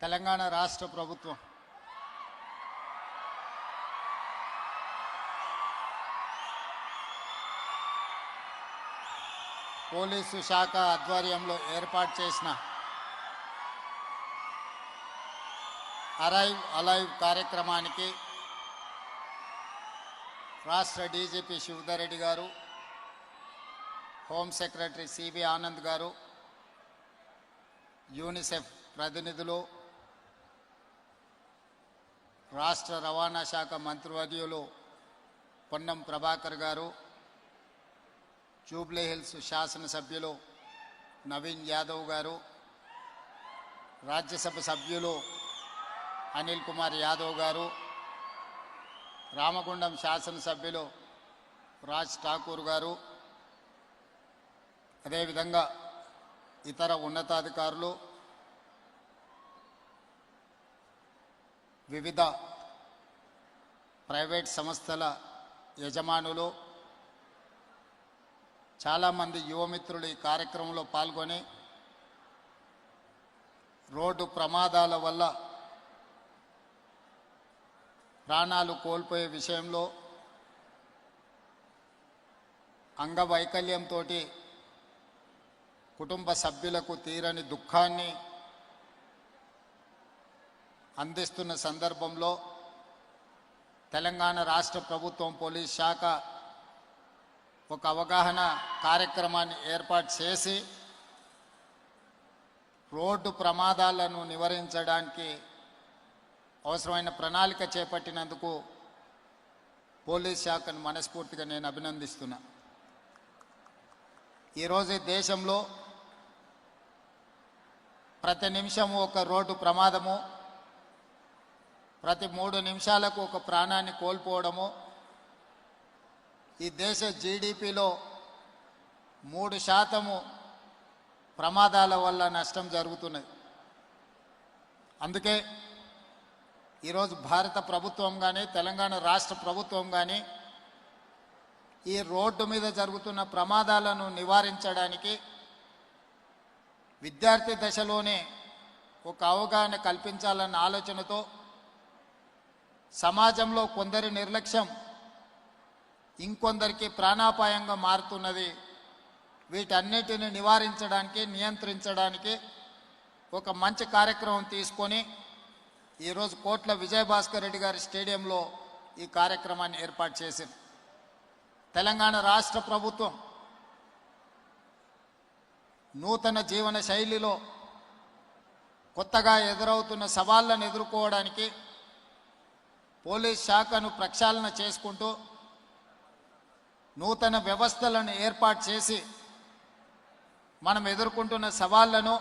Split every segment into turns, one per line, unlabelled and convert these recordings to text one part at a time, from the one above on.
తెలంగాణ రాష్ట్ర ప్రభుత్వం. పోలీసు శాఖ ఆధ్వర్యంలో ఏర్పాటు చేసిన అరైవ్ అలైవ్ కార్యక్రమానికి రాష్ట్ర డీజీపీ శివధర్ రెడ్డి గారు హోమ్ సెక్రటరీ సిబి ఆనంద్ గారు యూనిసెఫ్ ప్రతినిధులు రాష్ట్ర రవాణా శాఖ మంత్రివర్యులు పొన్నం ప్రభాకర్ గారు జూబ్లీ హిల్స్ శాసనసభ్యులు నవీన్ యాదవ్ గారు రాజ్యసభ సభ్యులు అనిల్ కుమార్ యాదవ్ గారు రామగుండం శాసనసభ్యులు రాజ్ ఠాకూర్ గారు అదేవిధంగా ఇతర ఉన్నతాధికారులు వివిధ ప్రైవేట్ సంస్థల యజమానులు చాలామంది యువమిత్రులు ఈ కార్యక్రమంలో పాల్గొని రోడ్డు ప్రమాదాల వల్ల ప్రాణాలు కోల్పోయే విషయంలో అంగవైకల్యంతో కుటుంబ సభ్యులకు తీరని దుఃఖాన్ని అందిస్తున్న సందర్భంలో తెలంగాణ రాష్ట్ర ప్రభుత్వం పోలీస్ శాఖ ఒక అవగాహన కార్యక్రమాన్ని ఏర్పాటు చేసి రోడ్డు ప్రమాదాలను నివారించడానికి అవసరమైన ప్రణాళిక చేపట్టినందుకు పోలీస్ శాఖను మనస్ఫూర్తిగా నేను అభినందిస్తున్నా. ఈరోజు దేశంలో ప్రతి నిమిషము ఒక రోడ్డు ప్రమాదము ప్రతి మూడు నిమిషాలకు ఒక ప్రాణాన్ని కోల్పోవడము. ఈ దేశ జీడిపిలో మూడు శాతము ప్రమాదాల వల్ల నష్టం జరుగుతున్నది. అందుకే ఈరోజు భారత ప్రభుత్వం కానీ తెలంగాణ రాష్ట్ర ప్రభుత్వం కానీ ఈ రోడ్డు మీద జరుగుతున్న ప్రమాదాలను నివారించడానికి విద్యార్థి దశలోనే ఒక అవగాహన కల్పించాలన్న ఆలోచనతో సమాజంలో కొందరి నిర్లక్ష్యం ఇంకొందరికి ప్రాణాపాయంగా మారుతున్నది. వీటన్నిటిని నివారించడానికి నియంత్రించడానికి ఒక మంచి కార్యక్రమం తీసుకొని ఈరోజు కోట్ల విజయభాస్కర్ రెడ్డి గారి స్టేడియంలో ఈ కార్యక్రమాన్ని ఏర్పాటు చేసింది. తెలంగాణ రాష్ట్ర ప్రభుత్వం నూతన జీవన శైలిలో కొత్తగా ఎదురవుతున్న సవాళ్ళను ఎదుర్కోవడానికి పోలీస్ శాఖను ప్రక్షాళన చేసుకుంటూ నూతన వ్యవస్థలను ఏర్పాటు చేసి మనం ఎదుర్కొంటున్న సవాళ్ళను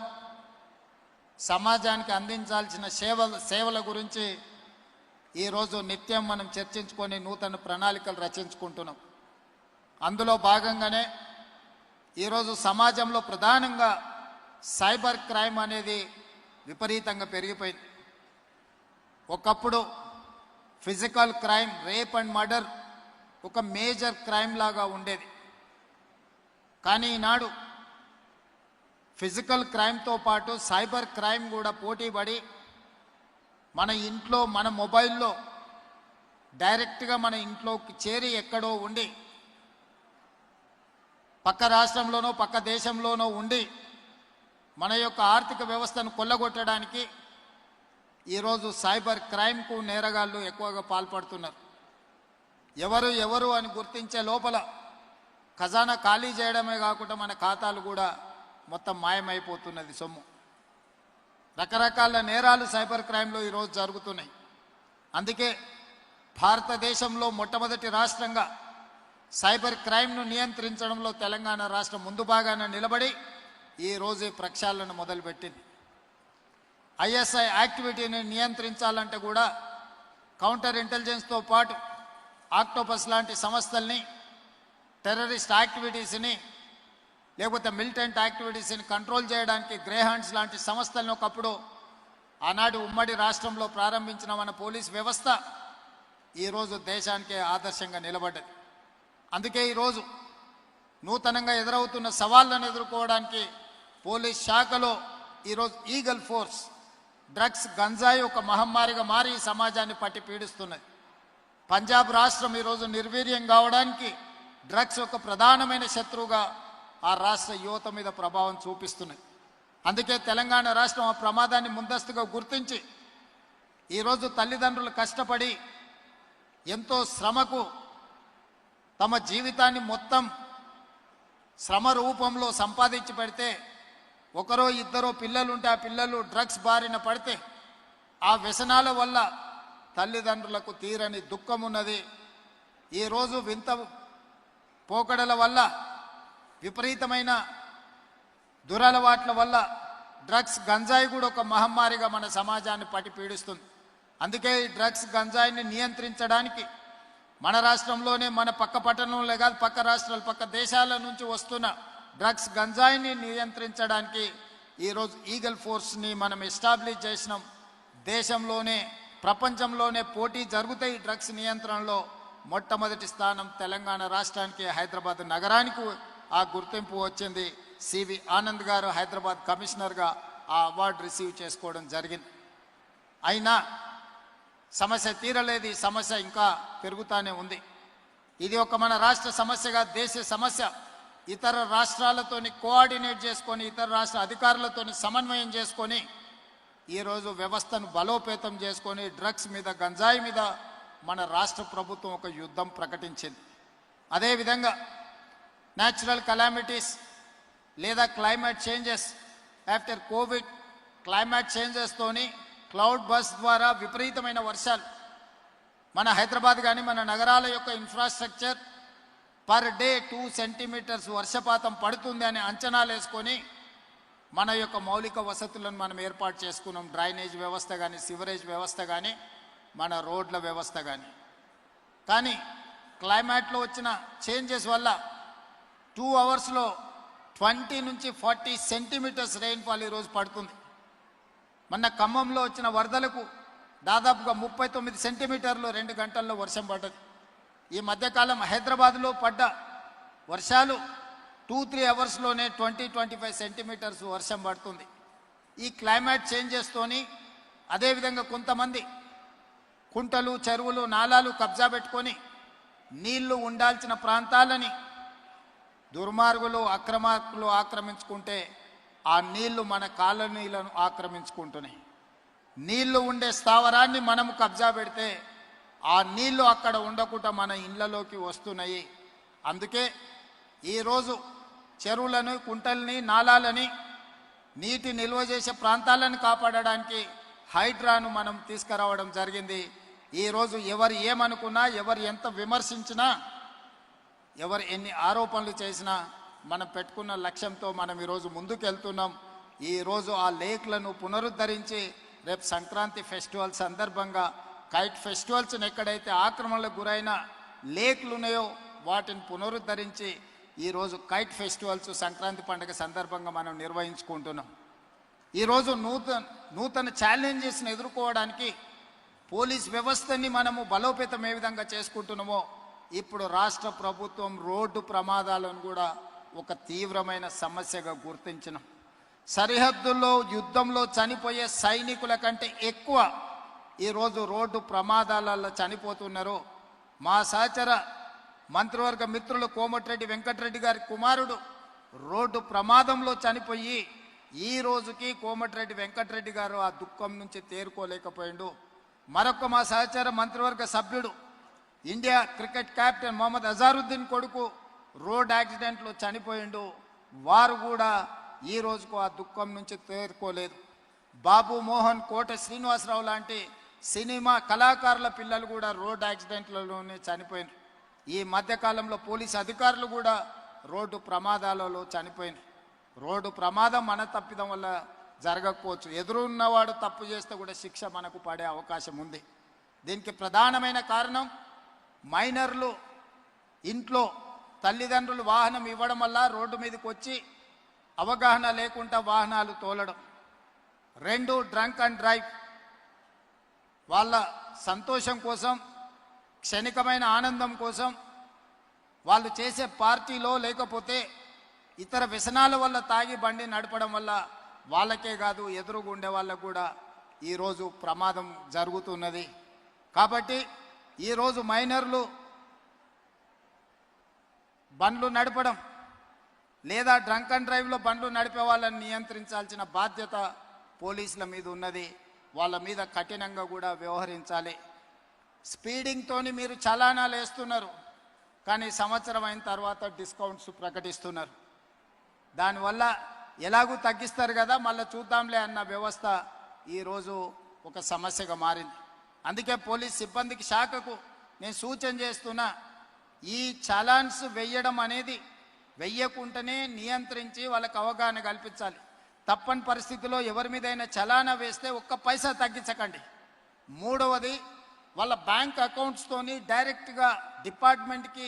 సమాజానికి అందించాల్సిన సేవ సేవల గురించి ఈరోజు నిత్యం మనం చర్చించుకొని నూతన ప్రణాళికలు రచించుకుంటున్నాం. అందులో భాగంగానే ఈరోజు సమాజంలో ప్రధానంగా సైబర్ క్రైమ్ అనేది విపరీతంగా పెరిగిపోయింది. ఒకప్పుడు physical crime rape and murder ఒక మేజర్ క్రైమ్ లాగా ఉండేది. కానీ ఈనాడు ఫిజికల్ క్రైమ్తో పాటు సైబర్ క్రైమ్ కూడా పోటీపడి మన ఇంట్లో మన మొబైల్లో డైరెక్ట్గా మన ఇంట్లోకి చేరి ఎక్కడో ఉండి పక్క రాష్ట్రంలోనో పక్క దేశంలోనో ఉండి మన యొక్క ఆర్థిక వ్యవస్థను కొల్లగొట్టడానికి ఈరోజు సైబర్ క్రైమ్కు నేరగాళ్ళు ఎక్కువగా పాల్పడుతున్నారు. ఎవరు ఎవరు అని గుర్తించే లోపల ఖజానా ఖాళీ చేయడమే కాకుండా మన ఖాతాలు కూడా మొత్తం మాయమైపోతున్నది సొమ్ము. రకరకాల నేరాలు సైబర్ క్రైమ్లో ఈరోజు జరుగుతున్నాయి. అందుకే భారతదేశంలో మొట్టమొదటి రాష్ట్రంగా సైబర్ క్రైమ్ను నియంత్రించడంలో తెలంగాణ రాష్ట్రం ముందు భాగాన నిలబడి ఈ ప్రక్షాళన మొదలుపెట్టింది. ఐఎస్ఐ యాక్టివిటీని నియంత్రించాలంటే కూడా కౌంటర్ ఇంటెలిజెన్స్తో పాటు ఆక్టోపస్ లాంటి సంస్థల్ని టెర్రరిస్ట్ యాక్టివిటీస్ని లేకపోతే మిలిటెంట్ యాక్టివిటీస్ని కంట్రోల్ చేయడానికి గ్రేహాండ్స్ లాంటి సంస్థలను ఒకప్పుడు ఆనాటి ఉమ్మడి రాష్ట్రంలో ప్రారంభించిన మన పోలీస్ వ్యవస్థ ఈరోజు దేశానికే ఆదర్శంగా నిలబడ్డది. అందుకే ఈరోజు నూతనంగా ఎదురవుతున్న సవాళ్ళను ఎదుర్కోవడానికి పోలీస్ శాఖలో ఈరోజు ఈగల్ ఫోర్స్ డ్రగ్స్ గంజాయి ఒక మహమ్మారిగా మారి ఈ సమాజాన్ని పట్టి పీడిస్తున్నది. పంజాబ్ రాష్ట్రం ఈరోజు నిర్వీర్యం కావడానికి డ్రగ్స్ ఒక ప్రధానమైన శత్రువుగా ఆ రాష్ట్ర యువత మీద ప్రభావం చూపిస్తున్నాయి అందుకే తెలంగాణ రాష్ట్రం ఆ ప్రమాదాన్ని ముందస్తుగా గుర్తించి ఈరోజు తల్లిదండ్రులు కష్టపడి ఎంతో శ్రమకు తమ జీవితాన్ని మొత్తం శ్రమ రూపంలో సంపాదించి పెడితే ఒకరో ఇద్దరో పిల్లలుంటే ఆ పిల్లలు డ్రగ్స్ బారిన పడితే ఆ వ్యసనాల వల్ల తల్లిదండ్రులకు తీరని దుఃఖం ఉన్నది ఈరోజు వింత పోకడల వల్ల విపరీతమైన దురలవాట్ల వల్ల డ్రగ్స్ గంజాయి కూడా ఒక మహమ్మారిగా మన సమాజాన్ని పట్టి పీడిస్తుంది. అందుకే ఈ డ్రగ్స్ గంజాయిని నియంత్రించడానికి మన రాష్ట్రంలోనే మన పక్క పట్టణంలో కాదు పక్క రాష్ట్రాలు పక్క దేశాల నుంచి వస్తున్న డ్రగ్స్ గంజాయిని నియంత్రించడానికి ఈరోజు ఈగల్ ఫోర్స్ని మనం ఎస్టాబ్లిష్ చేసినాం. దేశంలోనే ప్రపంచంలోనే పోటీ జరుగుతాయి డ్రగ్స్ నియంత్రణలో. మొట్టమొదటి స్థానం తెలంగాణ రాష్ట్రానికి హైదరాబాద్ నగరానికి ఆ గుర్తింపు వచ్చింది. సివి ఆనంద్ గారు హైదరాబాద్ కమిషనర్గా ఆ అవార్డు రిసీవ్ చేసుకోవడం జరిగింది. అయినా సమస్య తీరలేదు. ఈ సమస్య ఇంకా పెరుగుతూనే ఉంది. ఇది ఒక మన రాష్ట్ర సమస్యగా దేశ సమస్య. ఇతర రాష్ట్రాలతోని కోఆర్డినేట్ చేసుకొని ఇతర రాష్ట్ర అధికారులతోని సమన్వయం చేసుకొని ఈరోజు వ్యవస్థను బలోపేతం చేసుకొని డ్రగ్స్ మీద గంజాయి మీద మన రాష్ట్ర ప్రభుత్వం ఒక యుద్ధం ప్రకటించింది. అదేవిధంగా న్యాచురల్ కలామిటీస్ లేదా climate changes after covid climate చేంజెస్తోని cloud bus ద్వారా విపరీతమైన వర్షాలు. మన హైదరాబాద్ కానీ మన నగరాల యొక్క infrastructure per day two centimetres వర్షపాతం పడుతుంది అని అంచనాలు వేసుకొని మన యొక్క మౌలిక వసతులను మనం ఏర్పాటు చేసుకున్నాం. డ్రైనేజ్ వ్యవస్థ కానీ సివరేజ్ వ్యవస్థ కానీ మన రోడ్ల వ్యవస్థ కానీ కానీ క్లైమేట్లో వచ్చిన చేంజెస్ వల్ల టూ అవర్స్లో ట్వంటీ నుంచి ఫార్టీ సెంటీమీటర్స్ రెయిన్ఫాల్ ఈరోజు పడుతుంది. మొన్న ఖమ్మంలో వచ్చిన వరదలకు దాదాపుగా ముప్పై తొమ్మిది సెంటీమీటర్లు రెండు గంటల్లో వర్షం పడ్డది. ఈ మధ్యకాలం హైదరాబాద్లో పడ్డ వర్షాలు టూ త్రీ అవర్స్లోనే ట్వంటీ ట్వంటీ ఫైవ్ సెంటీమీటర్స్ వర్షం పడుతుంది. ఈ క్లైమేట్ చేంజెస్తోని అదేవిధంగా కొంతమంది కుంటలు చెరువులు నాలాలు కబ్జా పెట్టుకొని నీళ్ళు ఉండాల్సిన ప్రాంతాలని దుర్మార్గులు అక్రమార్కులు ఆక్రమించుకుంటే ఆ నీళ్ళు మన కాలనీలను ఆక్రమించుకుంటున్నాయి. నీళ్ళు ఉండే స్థావరాన్ని మనము కబ్జా పెడితే ఆ నీళ్ళు అక్కడ ఉండకుండా మన ఇళ్ళలోకి వస్తున్నాయి. అందుకే ఈరోజు చెరువులను కుంటల్ని నాలాలని నీటి నిల్వ చేసే ప్రాంతాలను కాపాడడానికి హైడ్రాను మనం తీసుకురావడం జరిగింది. ఈరోజు ఎవరు ఏమనుకున్నా ఎవరు ఎంత విమర్శించినా ఎవరు ఎన్ని ఆరోపణలు చేసినా మనం పెట్టుకున్న లక్ష్యంతో మనం ఈరోజు ముందుకెళ్తున్నాం. ఈరోజు ఆ లేక్లను పునరుద్ధరించి రేపు సంక్రాంతి ఫెస్టివల్ సందర్భంగా కైట్ ఫెస్టివల్స్ని ఎక్కడైతే ఆక్రమణలకు గురైన లేక్లు ఉన్నాయో వాటిని పునరుద్ధరించి ఈరోజు కైట్ ఫెస్టివల్స్ సంక్రాంతి పండుగ సందర్భంగా మనం నిర్వహించుకుంటున్నాం. ఈరోజు నూతన నూతన ఛాలెంజెస్ని ఎదుర్కోవడానికి పోలీస్ వ్యవస్థని మనము బలోపేతం ఏ విధంగా చేసుకుంటున్నామో ఇప్పుడు రాష్ట్ర ప్రభుత్వం రోడ్డు ప్రమాదాలను కూడా ఒక తీవ్రమైన సమస్యగా గుర్తించినాం. సరిహద్దుల్లో యుద్ధంలో చనిపోయే సైనికుల కంటే ఎక్కువ ఈరోజు రోడ్డు ప్రమాదాలలో చనిపోతున్నారు. మా సహచర మంత్రివర్గ మిత్రులు కోమటిరెడ్డి వెంకటరెడ్డి గారి కుమారుడు రోడ్డు ప్రమాదంలో చనిపోయి ఈ రోజుకి కోమటిరెడ్డి వెంకటరెడ్డి గారు ఆ దుఃఖం నుంచి తేరుకోలేకపోయిండు. మరొక మా సహచర మంత్రివర్గ సభ్యుడు India cricket captain Mohammad Azharuddin కొడుకు రోడ్ యాక్సిడెంట్లో చనిపోయిండు. వారు కూడా ఈ రోజుకు ఆ దుఃఖం నుంచి తేరుకోలేదు. బాబు మోహన్ కోట శ్రీనివాసరావు లాంటి సినిమా కళాకారుల పిల్లలు కూడా రోడ్ యాక్సిడెంట్లలోనే చనిపోయినారు. ఈ మధ్యకాలంలో పోలీస్ అధికారులు కూడా రోడ్డు ప్రమాదాలలో చనిపోయినారు. రోడ్డు ప్రమాదం మన తప్పిదం వల్ల జరగకపోవచ్చు. ఎదురున్నవాడు తప్పు చేస్తే కూడా శిక్ష మనకు పడే అవకాశం ఉంది. దీనికి ప్రధానమైన కారణం మైనర్లు ఇంట్లో తల్లిదండ్రులు వాహనం ఇవ్వడం వల్ల రోడ్డు మీదకి వచ్చి అవగాహన లేకుండా వాహనాలు తోలడం. రెండు డ్రంక్ అండ్ డ్రైవ్. వాళ్ళ సంతోషం కోసం క్షణికమైన ఆనందం కోసం వాళ్ళు చేసే పార్టీలో లేకపోతే ఇతర వ్యసనాల వల్ల తాగి బండి నడపడం వల్ల వాళ్ళకే కాదు ఎదురుగుండే వాళ్ళకు కూడా ఈరోజు ప్రమాదం జరుగుతున్నది. కాబట్టి ఈరోజు మైనర్లు బండ్లు నడపడం లేదా డ్రంక్ అండ్ డ్రైవ్లో బండ్లు నడిపే వాళ్ళని నియంత్రించాల్సిన బాధ్యత పోలీసుల మీద ఉన్నది. వాళ్ళ మీద కఠినంగా కూడా వ్యవహరించాలి. స్పీడింగ్తోని మీరు చలానాలు వేస్తున్నారు. కానీ సంవత్సరం అయిన తర్వాత డిస్కౌంట్స్ ప్రకటిస్తున్నారు. దానివల్ల ఎలాగూ తగ్గిస్తారు కదా మళ్ళీ చూద్దాంలే అన్న వ్యవస్థ ఈరోజు ఒక సమస్యగా మారింది. అందుకే పోలీస్ సిబ్బందికి శాఖకు నేను సూచన చేస్తున్నా ఈ చలాన్స్ వెయ్యడం అనేది వెయ్యకుంటేనే నియంత్రించి వాళ్ళకి అవగాహన కల్పించాలి. తప్పని పరిస్థితిలో ఎవరి మీదైనా చలానా వేస్తే ఒక్క పైసా తగ్గించకండి. మూడవది వాళ్ళ బ్యాంక్ అకౌంట్స్తోని డైరెక్ట్గా డిపార్ట్మెంట్కి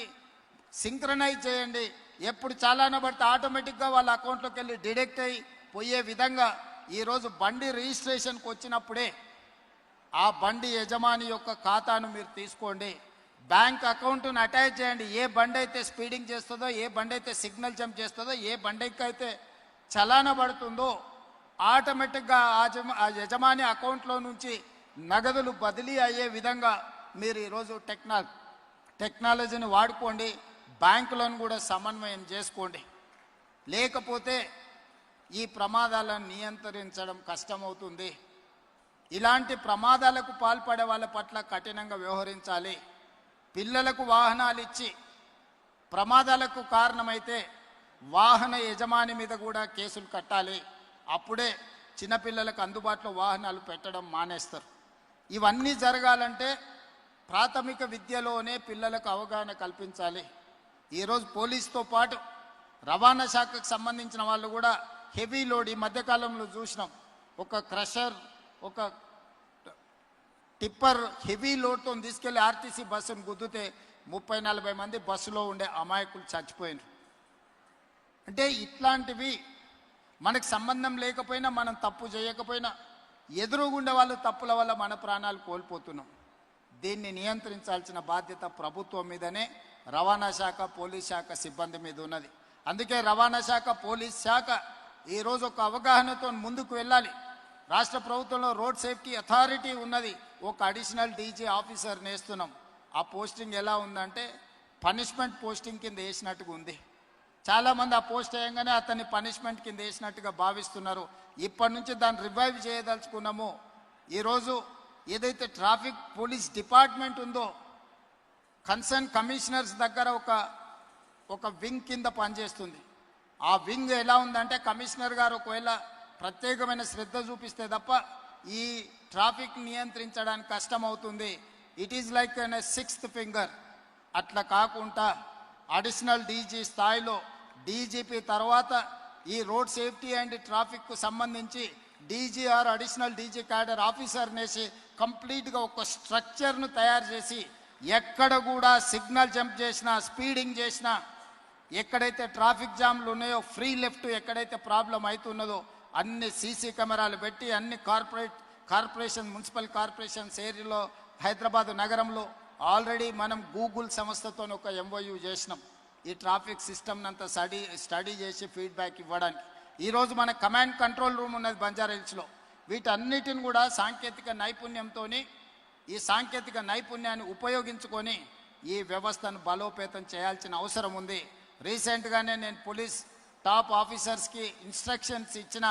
సింక్రనైజ్ చేయండి. ఎప్పుడు చలాన పడితే ఆటోమేటిక్గా వాళ్ళ అకౌంట్లోకి వెళ్ళి డిడెక్ట్ అయ్యి పోయే విధంగా ఈరోజు బండి రిజిస్ట్రేషన్కి వచ్చినప్పుడే ఆ బండి యజమాని యొక్క ఖాతాను మీరు తీసుకోండి. బ్యాంక్ అకౌంట్ను అటాచ్ చేయండి. ఏ బండి అయితే స్పీడింగ్ చేస్తుందో ఏ బండి అయితే సిగ్నల్ జంప్ చేస్తుందో ఏ బండికి అయితే చలాన పడుతుందో ఆటోమేటిక్గా ఆ ఆ యజమాని అకౌంట్లో నుంచి నగదులు బదిలీ అయ్యే విధంగా మీరు ఈరోజు టెక్నా టెక్నాలజీని వాడుకోండి బ్యాంకులను కూడా సమన్వయం చేసుకోండి. లేకపోతే ఈ ప్రమాదాలను నియంత్రించడం కష్టమవుతుంది. ఇలాంటి ప్రమాదాలకు పాల్పడే వాళ్ళ పట్ల కఠినంగా వ్యవహరించాలి. పిల్లలకు వాహనాలు ఇచ్చి ప్రమాదాలకు కారణమైతే వాహన యజమాని మీద కూడా కేసులు కట్టాలి. అప్పుడే చిన్నపిల్లలకు అందుబాటులో వాహనాలు పెట్టడం మానేస్తారు. ఇవన్నీ జరగాలంటే ప్రాథమిక విద్యలోనే పిల్లలకు అవగాహన కల్పించాలి. ఈరోజు పోలీస్తో పాటు రవాణా శాఖకు సంబంధించిన వాళ్ళు కూడా హెవీ లోడ్ ఈ మధ్యకాలంలో చూసినాం. ఒక క్రషర్ ఒక టిప్పర్ హెవీ లోడ్తో తీసుకెళ్ళి ఆర్టీసీ బస్సును గుద్దితే ముప్పై నలభై మంది బస్సులో ఉండే అమాయకులు చచ్చిపోయినారు. అంటే ఇట్లాంటివి మనకు సంబంధం లేకపోయినా మనం తప్పు చేయకపోయినా ఎదురుగుండే వాళ్ళు తప్పుల వల్ల మన ప్రాణాలు కోల్పోతున్నాం. దీన్ని నియంత్రించాల్సిన బాధ్యత ప్రభుత్వం మీదనే రవాణా శాఖ పోలీస్ శాఖ సిబ్బంది మీద ఉన్నది. అందుకే రవాణా శాఖ పోలీస్ శాఖ ఈరోజు ఒక అవగాహనతో ముందుకు వెళ్ళాలి. రాష్ట్ర ప్రభుత్వంలో రోడ్ సేఫ్టీ అథారిటీ ఉన్నది. ఒక అడిషనల్ డీజీ ఆఫీసర్ నేస్తున్నాం. ఆ పోస్టింగ్ ఎలా ఉందంటే పనిష్మెంట్ పోస్టింగ్ కింద వేసినట్టుగా ఉంది. చాలామంది ఆ పోస్ట్ వేయంగానే అతన్ని పనిష్మెంట్ కింద వేసినట్టుగా భావిస్తున్నారు. ఇప్పటి నుంచి దాన్ని రివైవ్ చేయదలుచుకున్నాము. ఈరోజు ఏదైతే ట్రాఫిక్ పోలీస్ డిపార్ట్మెంట్ ఉందో కన్సర్న్ కమిషనర్స్ దగ్గర ఒక ఒక వింగ్ కింద పనిచేస్తుంది. ఆ వింగ్ ఎలా ఉందంటే కమిషనర్ గారు ఒకవేళ ప్రత్యేకమైన శ్రద్ధ చూపిస్తే తప్ప ఈ ట్రాఫిక్ నియంత్రించడానికి కష్టం అవుతుంది ఇట్ ఈజ్ లైక్ అనే సిక్స్త్ ఫింగర్ అట్లా కాకుండా అడిషనల్ డీజీ స్థాయిలో డీజీపీ తర్వాత ఈ రోడ్ సేఫ్టీ అండ్ ట్రాఫిక్కు సంబంధించి DGR additional DG cadre officer అనేసి కంప్లీట్గా ఒక స్ట్రక్చర్ను తయారు చేసి ఎక్కడ కూడా సిగ్నల్ జంప్ చేసినా స్పీడింగ్ చేసినా ఎక్కడైతే ట్రాఫిక్ జామ్లు ఉన్నాయో ఫ్రీ లెఫ్ట్ ఎక్కడైతే ప్రాబ్లం అవుతున్నదో అన్ని సీసీ కెమెరాలు పెట్టి అన్ని కార్పొరేట్ కార్పొరేషన్ మున్సిపల్ కార్పొరేషన్స్ ఏరియాలో హైదరాబాద్ నగరంలో ఆల్రెడీ మనం గూగుల్ సంస్థతో ఒక ఎంఓయూ చేసినాం. ఈ ట్రాఫిక్ సిస్టమ్ని అంతా స్టడీ స్టడీ చేసి ఫీడ్బ్యాక్ ఇవ్వడానికి. ఈరోజు మన కమాండ్ కంట్రోల్ రూమ్ ఉన్నది బంజారా హిల్స్లో. వీటన్నిటిని కూడా సాంకేతిక నైపుణ్యంతోని ఈ సాంకేతిక నైపుణ్యాన్ని ఉపయోగించుకొని ఈ వ్యవస్థను బలోపేతం చేయాల్సిన అవసరం ఉంది. రీసెంట్గానే నేను పోలీస్ టాప్ ఆఫీసర్స్కి ఇన్స్ట్రక్షన్స్ ఇచ్చిన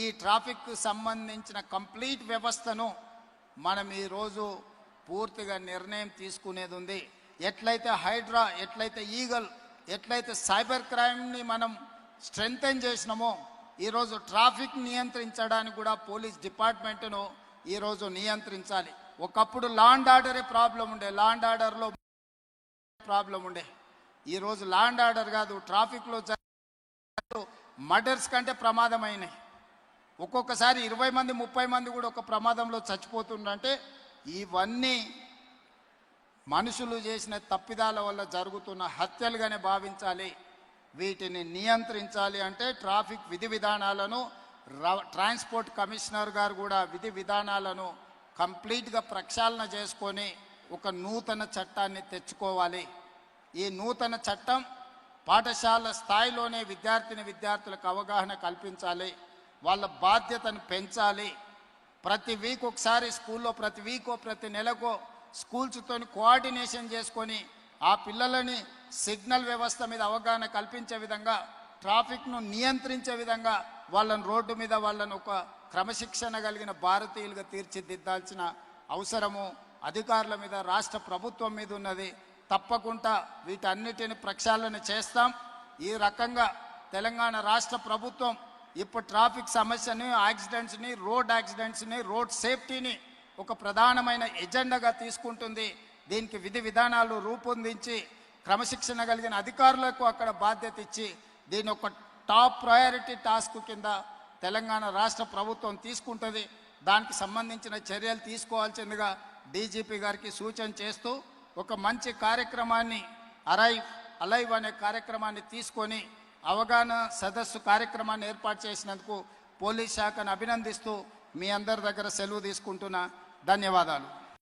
ఈ ట్రాఫిక్ సంబంధించిన కంప్లీట్ వ్యవస్థను మనం ఈరోజు పూర్తిగా నిర్ణయం తీసుకునేది ఉంది. ఎట్లయితే హైడ్రా ఎట్లయితే ఈగల్ ఎట్లయితే సైబర్ క్రైమ్ని మనం స్ట్రెంగ్తెన్ చేసినామో ఈరోజు ట్రాఫిక్ నియంత్రించడానికి కూడా పోలీస్ డిపార్ట్మెంట్ను ఈరోజు నియంత్రించాలి. ఒకప్పుడు లా అండ్ ఆర్డరే ప్రాబ్లం ఉండే లా అండ్ ఆర్డర్లో ప్రాబ్లం ఉండే. ఈరోజు లా అండ్ ఆర్డర్ కాదు ట్రాఫిక్లో మర్డర్స్ కంటే ప్రమాదమైనవి ఒక్కొక్కసారి ఇరవై మంది ముప్పై మంది కూడా ఒక ప్రమాదంలో చచ్చిపోతుండంటే ఇవన్నీ మనుషులు చేసిన తప్పిదాల వల్ల జరుగుతున్న హత్యలుగానే భావించాలి. వీటిని నియంత్రించాలి అంటే ట్రాఫిక్ విధి విధానాలను ట్రాన్స్పోర్ట్ కమిషనర్ గారు కూడా విధి విధానాలను కంప్లీట్గా ప్రక్షాళన చేసుకొని ఒక నూతన చట్టాన్ని తెచ్చుకోవాలి. ఈ నూతన చట్టం పాఠశాల స్థాయిలోనే విద్యార్థిని విద్యార్థులకు అవగాహన కల్పించాలి. వాళ్ళ బాధ్యతను పెంచాలి. ప్రతి వీక్ ఒకసారి స్కూల్లో ప్రతి వీకో ప్రతి నెలకో స్కూల్స్తో కోఆర్డినేషన్ చేసుకొని ఆ పిల్లలని సిగ్నల్ వ్యవస్థ మీద అవగాహన కల్పించే విధంగా ట్రాఫిక్ను నియంత్రించే విధంగా వాళ్ళని రోడ్డు మీద వాళ్ళను ఒక క్రమశిక్షణ కలిగిన భారతీయులుగా తీర్చిదిద్దాల్సిన అవసరము అధికారుల మీద రాష్ట్ర ప్రభుత్వం మీద ఉన్నది. తప్పకుండా వీటన్నిటిని ప్రక్షాళన చేస్తాం. ఈ రకంగా తెలంగాణ రాష్ట్ర ప్రభుత్వం ఇప్పుడు ట్రాఫిక్ సమస్యని యాక్సిడెంట్స్ని రోడ్ యాక్సిడెంట్స్ని రోడ్ సేఫ్టీని ఒక ప్రధానమైన ఎజెండాగా తీసుకుంటుంది. దీనికి విధి విధానాలు రూపొందించి క్రమశిక్షణ కలిగిన అధికారులకు అక్కడ బాధ్యత ఇచ్చి దీని ఒక టాప్ ప్రయారిటీ టాస్క్ కింద తెలంగాణ రాష్ట్ర ప్రభుత్వం తీసుకుంటుంది. దానికి సంబంధించిన చర్యలు తీసుకోవాల్సిందిగా డీజీపీ గారికి సూచన చేస్తూ ఒక మంచి కార్యక్రమాన్ని అరైవ్ అలైవ్ అనే కార్యక్రమాన్ని తీసుకొని అవగాహన సదస్సు కార్యక్రమాన్ని ఏర్పాటు చేసినందుకు పోలీస్ శాఖను అభినందిస్తూ మీ అందరి దగ్గర సెలవు తీసుకుంటున్నా. ధన్యవాదాలు.